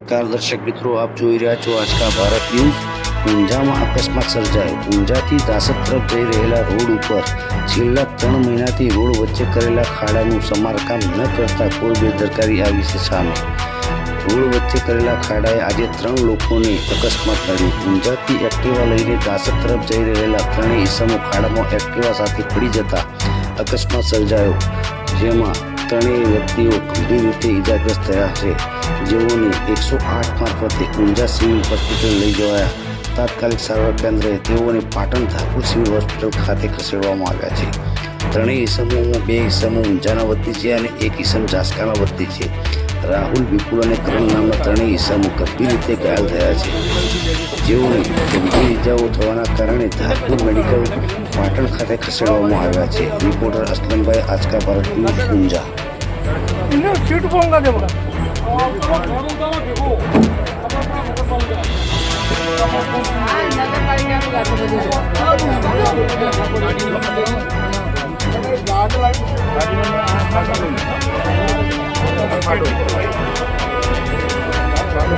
નમસ્કાર, દર્શક મિત્રો, આપ જોઈ રહ્યા છો આજકા ભારત ન્યૂઝ. ઊંઝામાં અકસ્માત સર્જાયો. ઊંઝાથી દાસદ તરફ જઈ રહેલા રોડ ઉપર છેલ્લા ત્રણ મહિનાથી રોડ વચ્ચે કરેલા ખાડાનું સમારકામ ન કરતા કોઈ બેદરકારી આવી છે સામે. રોડ વચ્ચે કરેલા ખાડાએ આજે ત્રણ લોકોને અકસ્માત નડ્યો ઊંઝાથી એક્ટિવા લઈને દાસદ તરફ જઈ રહેલા ત્રણેય ઈસમો ખાડામાં એક્ટિવા સાથે પડી જતા અકસ્માત સર્જાયો. જેમાં ત્રણેય વ્યક્તિઓ ગંભીર રીતે ઇજાગ્રસ્ત થયા છે. જેઓને એકસો આઠ મારફતે ઊંઝા સિવિલ હોસ્પિટલ લઈ જવાયા. તાત્કાલિક સારવાર કેન્દ્રે તેઓને પાટણ ધારપુર સિવિલ હોસ્પિટલ ખાતે ખસેડવામાં આવ્યા છે. ત્રણેય ઈસમોમાં બે ઈસમો ઊંઝાના વતની છે અને એક ઈસમ જાસકાના વતની છે. રાહુલ વિપુલ અને કરણ નામના ત્રણેય ઈસામો ગંભીર રીતે ઘાયલ થયા છે. જેઓને ગંભીર ઇજાઓ થવાના કારણે ધારપુર મેડિકલ પાટણ ખાતે ખસેડવામાં આવ્યા છે. રિપોર્ટર અસલમભાઈ આજકા ભારત ન્યૂઝ ઊંઝા 이거 ફાટો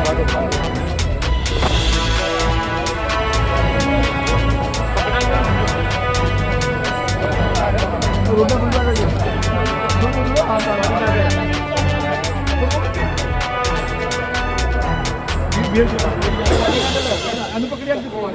ફાટો ફાટો અનુપક્રિયા